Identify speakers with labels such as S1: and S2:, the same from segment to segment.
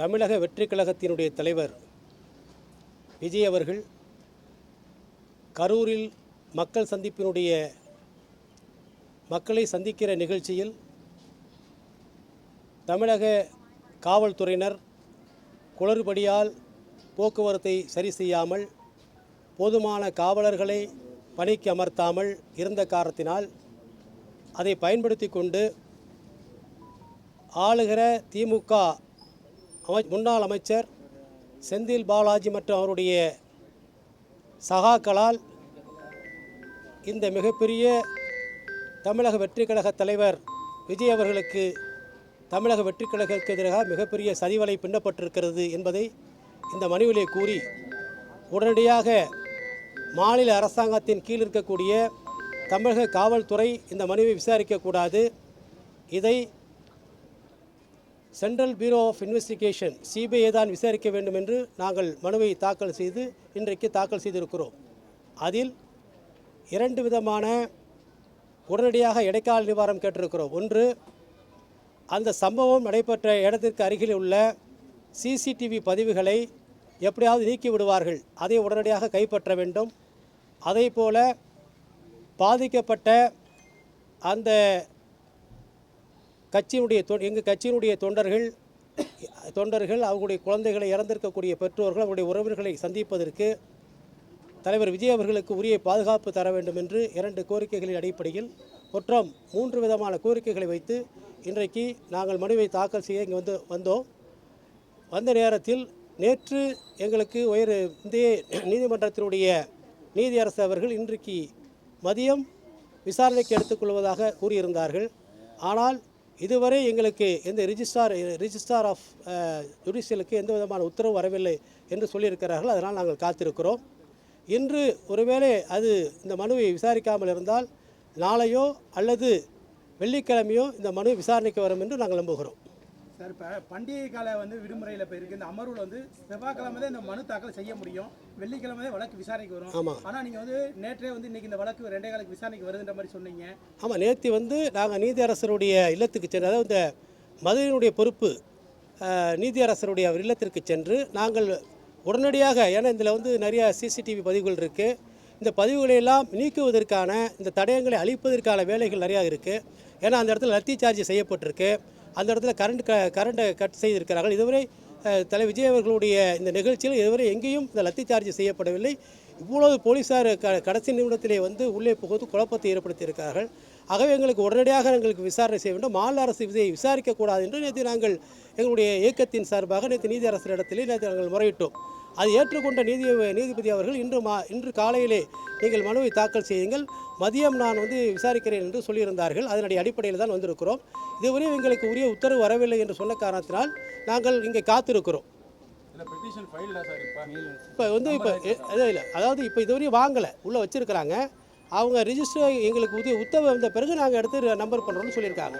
S1: தமிழக வெற்றி கழகத்தினுடைய தலைவர் விஜய் அவர்கள் கரூரில் மக்கள் சந்திப்பினுடைய மக்களை சந்திக்கிற நிகழ்ச்சியில் தமிழக காவல்துறையினர் குளறுபடியால் போக்குவரத்தை சரி செய்யாமல் போதுமான காவலர்களை பணிக்கு அமர்த்தாமல் இருந்த காரணத்தினால் அதை பயன்படுத்தி கொண்டு ஆளுகிற திமுக அமை முன்னாள் அமைச்சர் செந்தில் பாலாஜி மற்றும் அவருடைய சகாக்களால் இந்த மிகப்பெரிய தமிழக வெற்றி கழக தலைவர் விஜய் அவர்களுக்கு தமிழக வெற்றி கழகத்திற்கு எதிராக மிகப்பெரிய சதிவலை பின்னப்பட்டிருக்கிறது என்பதை இந்த மனுவிலே கூறி உடனடியாக மாநில அரசாங்கத்தின் கீழ் இருக்கக்கூடிய தமிழக காவல்துறை இந்த மனுவை விசாரிக்கக்கூடாது இதை central bureau of investigation CBI தான் விசாரிக்க வேண்டும் என்று நாங்கள் மனுவை தாக்கல் செய்து இன்றைக்கு தாக்கல் செய்திருக்கிறோம். அதில் இரண்டு விதமான உடனடியாக இடைக்கால நிவாரணம் கேட்டிருக்கிறோம். ஒன்று அந்த சம்பவம் நடைபெற்ற இடத்திற்கு அருகில் உள்ள சிசிடிவி பதிவுகளை எப்படியாவது நீக்கி விடுவார்கள். அதை உடனடியாக கைப்பற்ற வேண்டும். அதே போல பாதிக்கப்பட்ட அந்த கட்சியினுடைய தொ எங்கள் கட்சியினுடைய தொண்டர்கள் தொண்டர்கள் அவர்களுடைய குழந்தைகளை இறந்திருக்கக்கூடிய பெற்றோர்கள் அவருடைய உறவினர்களை சந்திப்பதற்கு தலைவர் விஜய் அவர்களுக்கு உரிய பாதுகாப்பு தர வேண்டும் என்று இரண்டு கோரிக்கைகளின் அடிப்படையில் மொத்தம் மூன்று விதமான கோரிக்கைகளை வைத்து இன்றைக்கு நாங்கள் மனுவை தாக்கல் செய்ய இங்கே வந்து வந்தோம். வந்த நேரத்தில் நேற்று எங்களுக்கு உயர் இந்திய நீதிமன்றத்தினுடைய நீதியரசு அவர்கள் இன்றைக்கு மதியம் விசாரணைக்கு எடுத்துக்கொள்வதாக கூறியிருந்தார்கள். ஆனால் இதுவரை எங்களுக்கு எந்த ரிஜிஸ்டார் ரிஜிஸ்டார் ஆஃப் ஜுடிஷியலுக்கு எந்த விதமான உத்தரவு வரவில்லை என்று சொல்லியிருக்கிறார்கள். அதனால் நாங்கள் காத்திருக்கிறோம். இன்று ஒருவேளை அது இந்த மனுவை விசாரிக்காமல் இருந்தால் நாளையோ அல்லது வெள்ளிக்கிழமையோ இந்த மனு விசாரணைக்கு வரும் என்று நாங்கள் நம்புகிறோம்.
S2: சார் இப்போ பண்டிகை கால வந்து விடுமுறையில் இப்போ இருக்குது இந்த அமர்வில் வந்து செவ்வாய்க்கிழமை தான் இந்த மனு தாக்கல் செய்ய முடியும். வெள்ளிக்கிழமை தான் வழக்கு விசாரணைக்கு வரும்.
S1: ஆமாம்
S2: ஆனால் நீங்கள் வந்து நேற்றே வந்து இன்னைக்கு இந்த வழக்கு ரெண்டே காலுக்கு விசாரணைக்கு வருதுன்ற மாதிரி சொன்னீங்க.
S1: ஆமாம் நேற்று வந்து நாங்கள் நீதியரசருடைய இல்லத்துக்கு சென்று அதாவது இந்த மதுரையினுடைய பொறுப்பு நீதியரசருடைய இல்லத்திற்கு சென்று நாங்கள் உடனடியாக ஏன்னா இதில் வந்து நிறைய சிசிடிவி பதிவுகள் இருக்குது இந்த பதிவுகளை எல்லாம் நீக்குவதற்கான இந்த தடயங்களை அழிப்பதற்கான வேலைகள் நிறையா இருக்குது ஏன்னா அந்த இடத்துல லத்தி சார்ஜ் செய்யப்பட்டிருக்கு. அந்த இடத்துல கரண்ட் க கரண்ட்டை கட் செய்திருக்கிறார்கள். இதுவரை தலை விஜய் அவர்களுடைய இந்த நிகழ்ச்சியில் இதுவரை எங்கேயும் இந்த லத்தி சார்ஜ் செய்யப்படவில்லை. இவ்வளவு போலீஸார் க கடைசி நிமிடத்திலே வந்து உள்ளே புகுந்து குழப்பத்தை ஏற்படுத்தியிருக்கிறார்கள். ஆகவே எங்களுக்கு உடனடியாக எங்களுக்கு விசாரணை செய்ய வேண்டும். மாநில அரசு இதை விசாரிக்கக்கூடாது என்று நேற்று நாங்கள் எங்களுடைய இயக்கத்தின் சார்பாக நேற்று நீதி அரசு இடத்திலே நேற்று நாங்கள் முறையிட்டோம். அது ஏற்றுக்கொண்ட நீதி நீதிபதி அவர்கள் இன்று மா இன்று காலையிலே நீங்கள் மனுவை தாக்கல் செய்யுங்கள். மதியம் நான் வந்து விசாரிக்கிறேன் என்று சொல்லியிருந்தார்கள். அதனுடைய அடிப்படையில் தான் வந்திருக்கிறோம். இதுவரை எங்களுக்கு உரிய உத்தரவு வரவில்லை என்று சொன்ன காரணத்தினால் நாங்கள் இங்கே காத்திருக்கிறோம்.
S3: இப்போ
S1: வந்து இப்போ இல்லை அதாவது இப்போ இதுவரையும் வாங்கலை. உள்ளே வச்சுருக்கிறாங்க. அவங்க ரிஜிஸ்டர் எங்களுக்கு உதவி உத்தரவு வந்த பிறகு நாங்கள் எடுத்து நம்பர் பண்ணுறோம்னு சொல்லியிருக்காங்க.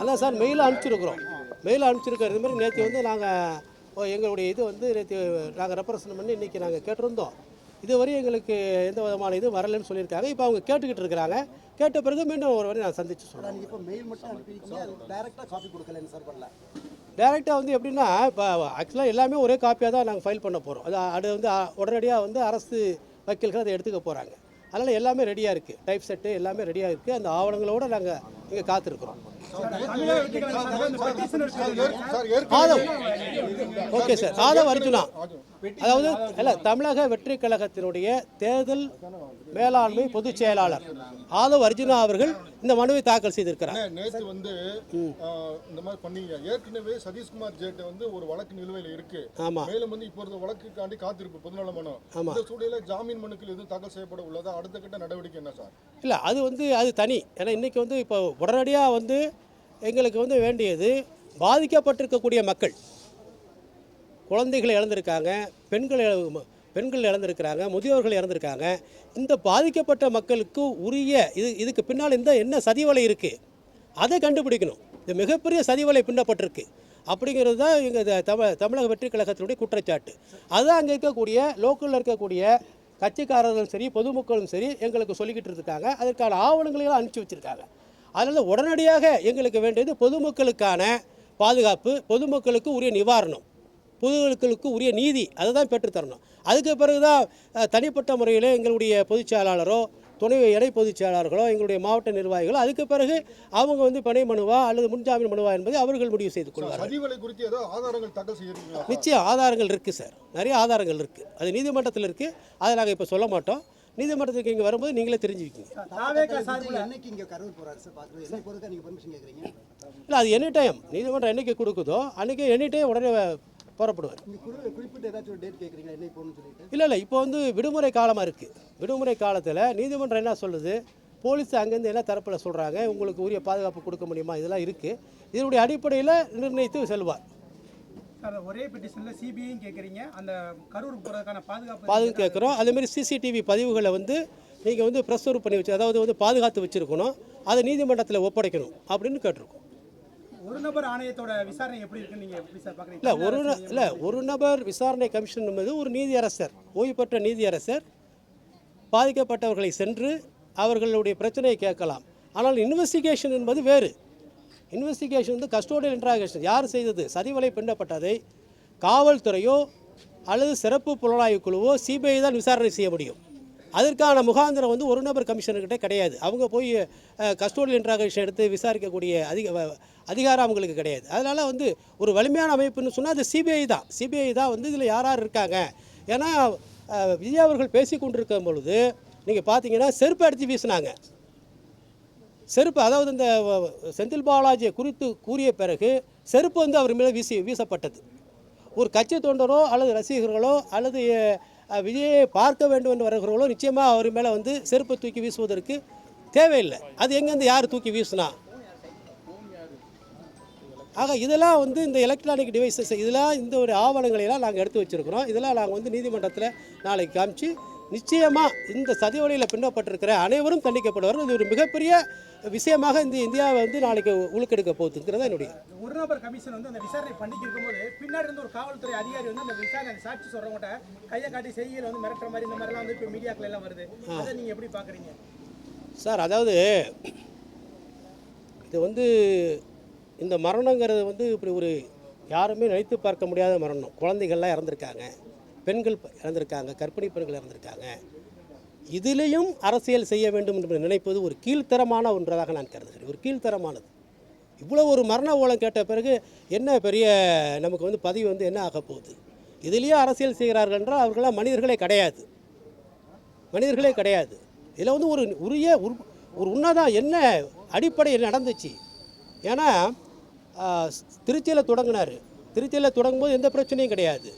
S1: அதான் சார் மெயில் அனுப்பிச்சிருக்கிறோம். மெயில் அனுப்பிச்சிருக்கிற இது மாதிரி நேற்று வந்து நாங்கள் எங்களுடைய இது வந்து நேற்று நாங்கள் ரெப்ரசன்ட் பண்ணி இன்றைக்கி நாங்கள் கேட்டிருந்தோம். இதுவரை எங்களுக்கு எந்த விதமான இது வரலைன்னு சொல்லியிருக்காங்க. இப்போ அவங்க கேட்டுக்கிட்டு இருக்கிறாங்க. கேட்ட பிறகு மீண்டும் ஒரு வரை நான் சந்திச்சு சொல்கிறேன்
S4: இப்போ மெயில் மட்டும் டைரெக்டாக காப்பி கொடுக்கலன்னு சார் பண்ணல.
S1: டேரெக்டாக வந்து எப்படின்னா இப்போ ஆக்சுவலாக எல்லாமே ஒரே காப்பியாக தான் நாங்கள் ஃபைல் பண்ண போகிறோம் அது அது வந்து உடனடியாக வந்து அரசு வக்கீல்கள் அதை எடுத்துக்க போகிறாங்க அதனால் எல்லாமே ரெடியாக இருக்குது டைப் செட்டு எல்லாமே ரெடியாக இருக்குது அந்த ஆவணங்களோடு நாங்கள் இங்கே காத்திருக்கிறோம். ஆதவ் ஓகே சார் ஆதவ் அர்ஜுனா அதாவது இல்லை தமிழக வெற்றி கழகத்தினுடைய தேர்தல் மேலாண்மை பொதுச் செயலாளர் ஆதவ் அர்ஜுனா அவர்கள் இந்த மனுவை தாக்கல் செய்திருக்கிறார்
S5: நேத்து வந்து இந்த மாதிரி பண்ணீங்க ஏற்கனவே சதீஷ்குமார் ஜேட்ட வந்து ஒரு வழக்கு நிலுவையில் இருக்கு
S1: ஆமாம்
S5: மேலும் வந்து இப்போ ஒரு வழக்குக்காண்டி காத்திருப்பு பொதுநல மனு
S1: ஆமா.
S5: இந்த சூழலில் ஜாமீன் மனுக்கள் எதுவும் தாக்கல் செய்யப்பட உள்ளதா அடுத்த கட்ட நடவடிக்கை என்ன சார்
S1: இல்லை அது வந்து அது தனி. ஏன்னா இன்றைக்கி வந்து இப்போ உடனடியாக வந்து எங்களுக்கு வந்து வேண்டியது பாதிக்கப்பட்டிருக்கக்கூடிய மக்கள். குழந்தைகள் இழந்திருக்காங்க பெண்கள் பெண்கள் இழந்திருக்கிறாங்க முதியோர்கள் இறந்திருக்காங்க இந்த பாதிக்கப்பட்ட மக்களுக்கு உரிய இது இதுக்கு பின்னால் இந்த என்ன சதிவலை இருக்குது அதை கண்டுபிடிக்கணும். இது மிகப்பெரிய சதிவலை பின்னப்பட்டிருக்கு. அப்படிங்கிறது தான் எங்கள் தமிழ் தமிழக வெற்றி கழகத்தினுடைய குற்றச்சாட்டு. அதுதான் அங்கே இருக்கக்கூடிய லோக்கலில் இருக்கக்கூடிய கட்சிக்காரர்களும் சரி பொதுமக்களும் சரி எங்களுக்கு சொல்லிக்கிட்டு இருக்காங்க அதற்கான ஆவணங்களையெல்லாம் அனுப்பிச்சி வச்சுருக்காங்க. அதனால் உடனடியாக எங்களுக்கு வேண்டியது பொதுமக்களுக்கான பாதுகாப்பு பொதுமக்களுக்கு உரிய நிவாரணம் பொதுமக்களுக்கு உரிய நீதி அதை தான் பெற்றுத்தரணும் அதுக்கு பிறகு தான் தனிப்பட்ட முறையில் எங்களுடைய பொதுச் செயலாளரோ துணை இணை பொதுச் செயலாளர்களோ எங்களுடைய மாவட்ட நிர்வாகிகளோ அதுக்கு பிறகு அவங்க வந்து பணி மனுவா அல்லது முன்ஜாமீன் மனுவா என்பதை அவர்கள் முடிவு செய்து கொள்வார்கள். நிச்சயம் ஆதாரங்கள் இருக்குது சார். நிறைய ஆதாரங்கள் இருக்குது அது நீதிமன்றத்தில் இருக்குது அதை நாங்கள் இப்போ சொல்ல மாட்டோம். நீதிமன்றத்துக்கு இங்கே வரும்போது நீங்களே தெரிஞ்சுக்கிங்க
S4: பெர்மிஷன் கேக்குறீங்க?
S1: இல்லை அது எனி டைம் நீதிமன்றம் என்னைக்கு கொடுக்குதோ அன்றைக்கி எனி டைம் உடனே புறப்படுவார். இல்லை இல்லை இப்போ வந்து விடுமுறை காலமாக இருக்குது விடுமுறை காலத்தில் நீதிமன்றம் என்ன சொல்லுது? போலீஸ் அங்கேருந்து என்ன தரப்பில் சொல்கிறாங்க உங்களுக்கு உரிய பாதுகாப்பு கொடுக்க முடியுமா? இதெல்லாம் இருக்குது இதனுடைய அடிப்படையில் நிர்ணயித்து செல்வார்.
S2: ஒரே பெட்டிஷனில் சிபிஐயும் கேட்குறீங்க அந்த கரூர் போகிறதுக்கான பாதுகாப்பு
S1: பாதுகாப்பு கேட்குறோம் அதேமாதிரி சிசிடிவி பதிவுகளை வந்து நீங்கள் வந்து ப்ரெஸ்ஸூர் பண்ணி வச்சு அதாவது வந்து பாதுகாத்து வச்சுருக்கணும். அதை நீதிமன்றத்தில் ஒப்படைக்கணும் அப்படின்னு கேட்டிருக்கோம்.
S2: ஒரு நபர் ஆணையத்தோட விசாரணை எப்படி இருக்குன்னு நீங்கள் எப்படி சார் பார்க்குறீங்க
S1: இல்லை ஒரு இல்லை ஒரு நபர் விசாரணை கமிஷன் என்பது ஒரு நீதியரசர் ஓய்வு பெற்ற நீதியரசர் பாதிக்கப்பட்டவர்களை சென்று அவர்களுடைய பிரச்சனையை கேட்கலாம். ஆனால் இன்வெஸ்டிகேஷன் என்பது வேறு. இன்வெஸ்டிகேஷன் வந்து கஸ்டோடியல் இன்ட்ராகேஷன் யார் செய்தது? சதிவலை பின்னப்பட்டதை காவல்துறையோ அல்லது சிறப்பு புலனாய்வு குழுவோ சிபிஐ தான் விசாரணை செய்ய முடியும். அதற்கான முகாந்திரம் வந்து ஒரு நபர் கமிஷனர்கிட்ட கிடையாது. அவங்க போய் கஸ்டோடியல் இன்ட்ராகேஷன் எடுத்து விசாரிக்கக்கூடிய அதிக அதிகாரம் அவங்களுக்கு கிடையாது. அதனால் வந்து ஒரு வலிமையான அமைப்புன்னு சொன்னால் அது சிபிஐ தான். சிபிஐ தான் வந்து இதில் யார் யார் இருக்காங்க? ஏன்னா விஜய் அவர்கள் பேசி கொண்டிருக்கும் பொழுது நீங்கள் பார்த்தீங்கன்னா செருப்பு அடித்து வீசினாங்க. செருப்பு அதாவது இந்த செந்தில் பாலாஜியை குறித்து கூறிய பிறகு செருப்பு வந்து அவர் மேலே வீசி வீசப்பட்டது. ஒரு கட்சி தொண்டரோ அல்லது ரசிகர்களோ அல்லது விஜயை பார்க்க வேண்டும் என்று வருகிறவர்களோ நிச்சயமாக அவர் மேலே வந்து செருப்பை தூக்கி வீசுவதற்கு தேவையில்லை. அது எங்கேருந்து யார் தூக்கி வீசுனா? ஆக இதெல்லாம் வந்து இந்த எலக்ட்ரானிக் டிவைசஸ் இதெல்லாம் இந்த ஒரு ஆவணங்களையெல்லாம் நாங்கள் எடுத்து வச்சுருக்கிறோம். இதெல்லாம் நாங்கள் வந்து நீதிமன்றத்தில் நாளைக்கு காமிச்சு நிச்சயமாக இந்த சதி வழியில் பின்னப்பட்டிருக்கிற அனைவரும் தண்டிக்கப்படுவார்கள். இது ஒரு மிகப்பெரிய விஷயமாக இந்த இந்தியாவை வந்து நாளைக்கு உழுக்கெடுக்க போகுதுங்கிறத என்னுடைய
S2: ஒரு நபர் கமிஷன் வந்து அந்த விசாரணை பண்ணிட்டு இருக்கும்போது பின்னாடி இருந்து ஒரு காவல்துறை அதிகாரி வந்து அந்த விசாரணை சாட்சி சொல்றவங்கட்ட கையை காட்டி செய்தியில் வந்து மிரட்டுற மாதிரி இந்த மாதிரிலாம் வந்து இப்போ மீடியாக்கள் எல்லாம் வருது. அதை நீங்கள் எப்படி பார்க்குறீங்க
S1: சார் அதாவது இது வந்து இந்த மரணங்கிறது வந்து இப்படி ஒரு யாருமே நினைத்து பார்க்க முடியாத மரணம். குழந்தைகள்லாம் இறந்துருக்காங்க. பெண்கள் இறந்திருக்காங்க இறந்துருக்காங்க கர்ப்பிணி பெண்கள் இறந்துருக்காங்க. இதிலையும் அரசியல் செய்ய வேண்டும் என்று நினைப்பது ஒரு கீழ்த்தரமான ஒன்றதாக நான் கருதுகிறேன். ஒரு கீழ்த்தரமானது. இவ்வளோ ஒரு மரண ஓலம் கேட்ட பிறகு என்ன பெரிய நமக்கு வந்து பதிவு வந்து என்ன ஆக போகுது? இதுலேயே அரசியல் செய்கிறார்கள் என்றால் அவர்களாம் மனிதர்களே கிடையாது. மனிதர்களே கிடையாது. இதில் வந்து ஒரு உரிய ஒரு உண்மைதான் என்ன அடிப்படையில் நடந்துச்சு? ஏன்னா திருச்சியில் தொடங்கினார். திருச்சியில் தொடங்கும்போது எந்த பிரச்சனையும் கிடையாது.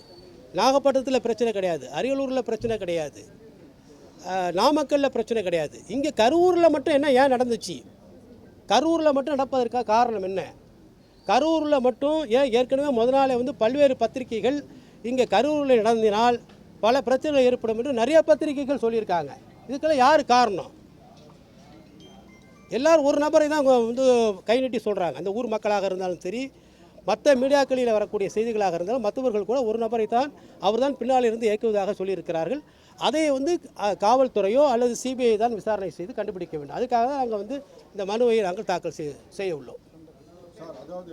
S1: நாகப்பட்டினத்தில் பிரச்சனை கிடையாது. அரியலூரில் பிரச்சனை கிடையாது. நாமக்கல்லில் நாமக்கல்ல பிரச்சனை கிடையாது. இங்கே கரூரில் மட்டும் என்ன ஏன் நடந்துச்சு? கரூரில் மட்டும் நடப்பதற்காக காரணம் என்ன? கரூரில் மட்டும் ஏன் ஏற்கனவே முத நாளே வந்து பல்வேறு பத்திரிகைகள் இங்கே கரூரில் நடந்தினால் பல பிரச்சனைகள் ஏற்படும் என்று நிறைய பத்திரிகைகள் சொல்லியிருக்காங்க. இதுக்கெல்லாம் யார் காரணம்? எல்லோரும் ஒரு நபரை தான் அவங்க வந்து கை நீட்டி சொல்கிறாங்க அந்த ஊர் மக்களாக இருந்தாலும் சரி மற்ற மீடியாக்களில் வரக்கூடிய செய்திகளாக இருந்தாலும் மற்றவர்கள் கூட ஒரு நபரை தான் அவர் தான் பின்னால் இருந்து இயக்குவதாக சொல்லியிருக்கிறார்கள். அதை வந்து காவல்துறையோ அல்லது சிபிஐ தான் விசாரணை செய்து கண்டுபிடிக்க வேண்டும். அதுக்காக தான் நாங்கள் வந்து இந்த மனுவை நாங்கள் தாக்கல் செய்ய செய்ய உள்ளோம்.
S5: சார் அதாவது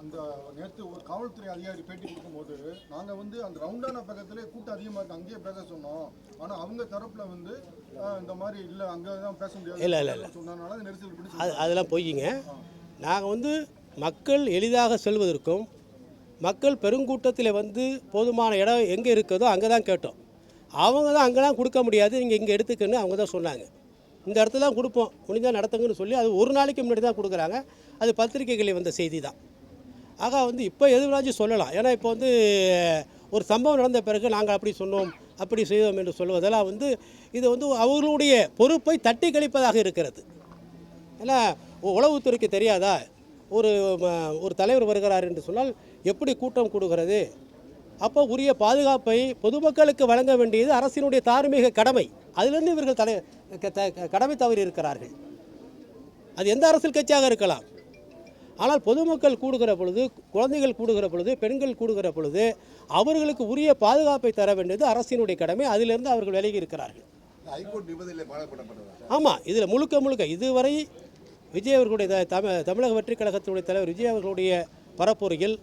S5: அந்த நேற்று ஒரு காவல்துறை அதிகாரி பேட்டி கொடுக்கும்போது நாங்கள் வந்து அந்த ரவுண்டான பக்கத்திலே கூட்டம் அதிகமாக இருக்கு. அங்கேயே பேச சொன்னோம். ஆனால் அவங்க தரப்புல வந்து இந்த மாதிரி இல்லை அங்கே தான் பேச முடியாது.
S1: இல்ல, இல்ல, இல்ல.
S5: சொன்னதுனால நெரிசல்
S1: அது அதெல்லாம் பொய்யுங்க நாங்கள் வந்து மக்கள் எளிதாக செல்வதற்கும் மக்கள் பெருங்கூட்டத்தில் வந்து போதுமான இடம் எங்கே இருக்குதோ அங்கே தான் கேட்டோம். அவங்க தான் அங்கெல்லாம் கொடுக்க முடியாது. நீங்கள் இங்கே எடுத்துக்கன்னு அவங்க தான் சொன்னாங்க. இந்த இடத்துல தான் கொடுப்போம். முடிஞ்சால் நடத்துங்கன்னு சொல்லி அது ஒரு நாளைக்கு முன்னாடி தான் கொடுக்குறாங்க. அது பத்திரிகைகளில் வந்த செய்தி தான். ஆக வந்து இப்போ எது சொல்லலாம். ஏன்னா இப்போ வந்து ஒரு சம்பவம் நடந்த பிறகு நாங்கள் அப்படி சொன்னோம் அப்படி செய்தோம் என்று சொல்வதெல்லாம் வந்து இது வந்து அவர்களுடைய பொறுப்பை தட்டி கழிப்பதாக இருக்கிறது. ஏன்னா உளவுத்துறைக்கு தெரியாதா? ஒரு ஒரு தலைவர் வருகிறார் என்று சொன்னால் எப்படி கூட்டம் கூடுகிறது? அப்போ உரிய பாதுகாப்பை பொதுமக்களுக்கு வழங்க வேண்டியது அரசினுடைய தார்மீக கடமை. அதிலிருந்து இவர்கள் தலை கடமை தவறி இருக்கிறார்கள். அது எந்த அரசியல் கட்சியாக இருக்கலாம். ஆனால் பொதுமக்கள் கூடுகிற பொழுது குழந்தைகள் கூடுகிற பொழுது பெண்கள் கூடுகிற பொழுது அவர்களுக்கு உரிய பாதுகாப்பை தர வேண்டியது அரசினுடைய கடமை. அதிலிருந்து அவர்கள் விலகி இருக்கிறார்கள். ஆமாம் இதில் முழுக்க முழுக்க இதுவரை விஜய் அவர்களுடைய தமி தமிழக வெற்றிக் கழகத்தினுடைய தலைவர் விஜய் அவர்களுடைய பரப்புரையில்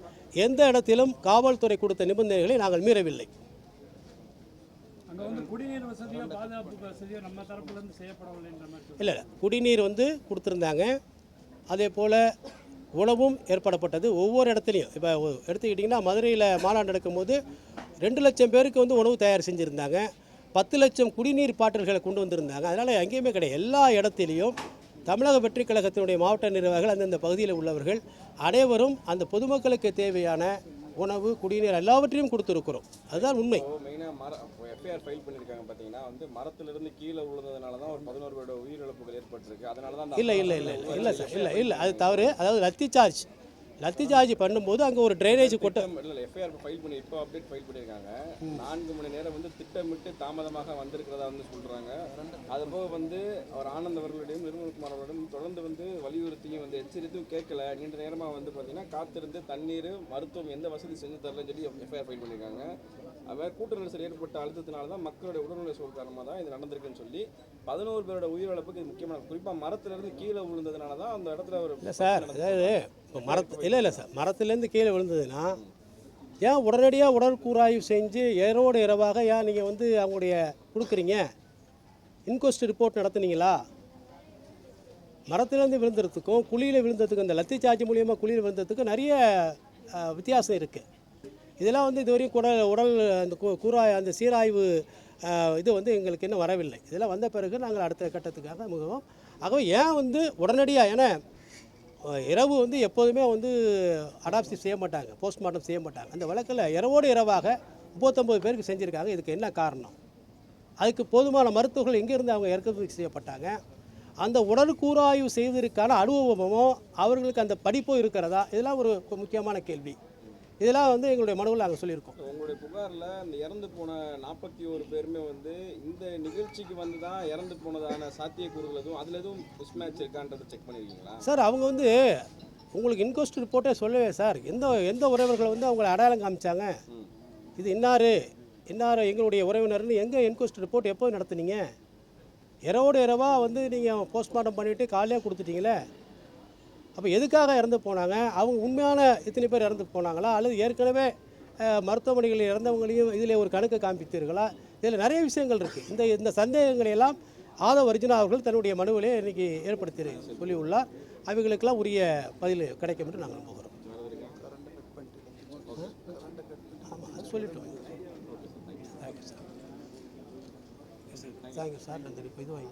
S1: எந்த இடத்திலும் காவல்துறை கொடுத்த நிபந்தனைகளை நாங்கள் மீறவில்லை. இல்லை குடிநீர் வந்து கொடுத்துருந்தாங்க. அதே போல் உணவும் ஏற்படப்பட்டது ஒவ்வொரு இடத்துலையும். இப்போ எடுத்துக்கிட்டிங்கன்னா மதுரையில் மாநாடு நடக்கும்போது ரெண்டு லட்சம் பேருக்கு வந்து உணவு தயார் செஞ்சுருந்தாங்க. பத்து லட்சம் குடிநீர் பாட்டில்களை கொண்டு வந்திருந்தாங்க. அதனால் எங்கேயுமே கிடையாது. எல்லா இடத்துலையும் தமிழக வெற்றிக் கழகத்தினுடைய மாவட்ட நிர்வாகிகள் அந்தந்த பகுதியில் உள்ளவர்கள் அனைவரும் அந்த பொதுமக்களுக்கு தேவையான உணவு குடிநீர் எல்லாவற்றையும் கொடுத்துருக்குறோம். அதுதான் உண்மை.
S6: எஃப்ஐஆர் ஃபைல் பண்ணியிருக்காங்க பார்த்தீங்கன்னா வந்து மரத்திலிருந்து கீழே விழுந்ததுனால தான் ஒரு பதினோரு பேரோட உயிரிழப்புகள் ஏற்பட்டிருக்கு. அதனால தான்
S1: இல்லை இல்லை இல்லை இல்லை சார் இல்லை இல்லை அது தவறு. அதாவது லத்தி சார்ஜ் லத்தி சார்ஜ் பண்ணும்போது அங்கே ஒரு ட்ரைனேஜ் கொட்ட
S6: எஃப்ஐஆர் ஃபைல் பண்ணி இப்போ அப்டேட் ஃபைல் பண்ணியிருக்காங்க. நான்கு மணி நேரம் வந்து திட்டமிட்டு தாமதமாக வந்திருக்கிறதா வந்து சொல்கிறாங்க அதுபோக வந்து அவர் ஆனந்த் அவர்களிடையும் நிர்மல்குமார் அவர்களிடம் தொடர்ந்து வந்து வலியுறுத்தியும் வந்து எச்சரித்தும் கேட்கல. நீண்ட நேரமாக வந்து பார்த்தீங்கன்னா காத்திருந்து தண்ணீர் மருத்துவம் எந்த வசதி செஞ்சு தரலன்னு சொல்லி எஃப்ஐஆர் ஃபைல் பண்ணியிருக்காங்க. அவர் கூட்ட நெரிசல் ஏற்பட்ட அழுத்தத்தினால தான் மக்களுடைய உடல்நிலை சூழல் காரணமாக தான் இது நடந்திருக்குன்னு சொல்லி பதினோரு பேரோட உயிரிழப்புக்கு இது முக்கியமான குறிப்பாக மரத்திலிருந்து கீழே விழுந்ததுனால தான் அந்த இடத்துல ஒரு
S1: சார் அதாவது இப்போ மரத்து இல்லை இல்லை சார். மரத்துலேருந்து கீழே விழுந்ததுன்னா ஏன் உடனடியாக உடற்கூறாய்வு செஞ்சு இரவோடு இரவாக ஏன் நீங்கள் வந்து அவங்களுடைய கொடுக்குறீங்க? இன்கொஸ்ட் ரிப்போர்ட் நடத்துனீங்களா? மரத்துலேருந்து விழுந்ததுக்கும் குழியில் விழுந்ததுக்கும் இந்த லத்தி சார்ஜ் மூலியமாக குழியில் விழுந்ததுக்கும் நிறைய வித்தியாசம் இருக்குது இதெல்லாம் வந்து இதுவரையும் குடல் உடல் அந்த கூ- கூறாய் அந்த சீராய்வு இது வந்து எங்களுக்கு இன்னும் வரவில்லை. இதெல்லாம் வந்த பிறகு நாங்கள் அடுத்த கட்டத்துக்காக மிகவும். ஆகவே ஏன் வந்து உடனடியாக ஏன்னா இரவு வந்து எப்போதுமே வந்து அடாப்சி செய்ய மாட்டாங்க போஸ்ட்மார்ட்டம் செய்ய மாட்டாங்க. அந்த வழக்கில் இரவோடு இரவாக முப்பத்தொம்பது பேருக்கு செஞ்சுருக்காங்க. இதுக்கு என்ன காரணம்? அதுக்கு போதுமான மருத்துவர்கள் எங்கேருந்து அவங்க இறக்குமதி செய்யப்பட்டாங்க? அந்த உடற்கூறாய்வு செய்வதற்கான அனுபவமும் அவர்களுக்கு அந்த படிப்பும் இருக்கிறதா? இதெல்லாம் ஒரு முக்கியமான கேள்வி. இதெல்லாம் வந்து எங்களுடைய மனுவில் நாங்கள் சொல்லியிருக்கோம்.
S6: உங்களுடைய புகாரில் அந்த இறந்து போன நாற்பத்தி ஒரு பேருமே வந்து இந்த நிகழ்ச்சிக்கு வந்து தான் இறந்து போனதான சாத்தியக்கூறுகள் எதுவும் அதில் எதுவும் மிஸ்மேட்ச் இருக்கான்றதை செக் பண்ணியிருக்கீங்களா
S1: சார் அவங்க வந்து உங்களுக்கு இன்கொஸ்ட் ரிப்போர்ட்டே சொல்லவே சார் எந்த எந்த உறவினர்கள் வந்து அவங்களை அடையாளம் காமிச்சாங்க? இது இன்னாரு? இன்னார் எங்களுடைய உறவினர்னு எங்கே இன்கொஸ்ட் ரிப்போர்ட் எப்போ நடத்துனீங்க? இரவோடு இரவாக வந்து நீங்கள் போஸ்ட்மார்ட்டம் பண்ணிவிட்டு காலையாக கொடுத்துட்டீங்களே? அப்போ எதுக்காக இறந்து போனாங்க? அவங்க உண்மையான இத்தனை பேர் இறந்து போனாங்களா? அல்லது ஏற்கனவே மருத்துவமனைகளில் இறந்தவங்களையும் இதில் ஒரு கணக்கு காண்பித்தீர்களா? இதில் நிறைய விஷயங்கள் இருக்குது இந்த இந்த சந்தேகங்களை எல்லாம் ஆதவ அர்ஜுனா அவர்கள் தன்னுடைய மனுவிலே இன்னைக்கு ஏற்படுத்தி சொல்லியுள்ளார். அவைகளுக்கெல்லாம் உரிய பதில் கிடைக்கும் என்று நாங்கள் நம்புகிறோம். ஆமாம் அது சொல்லிட்டோம். தேங்க்யூ சார் தேங்க்யூ சார் நன்றி. இப்போ இது வாங்கி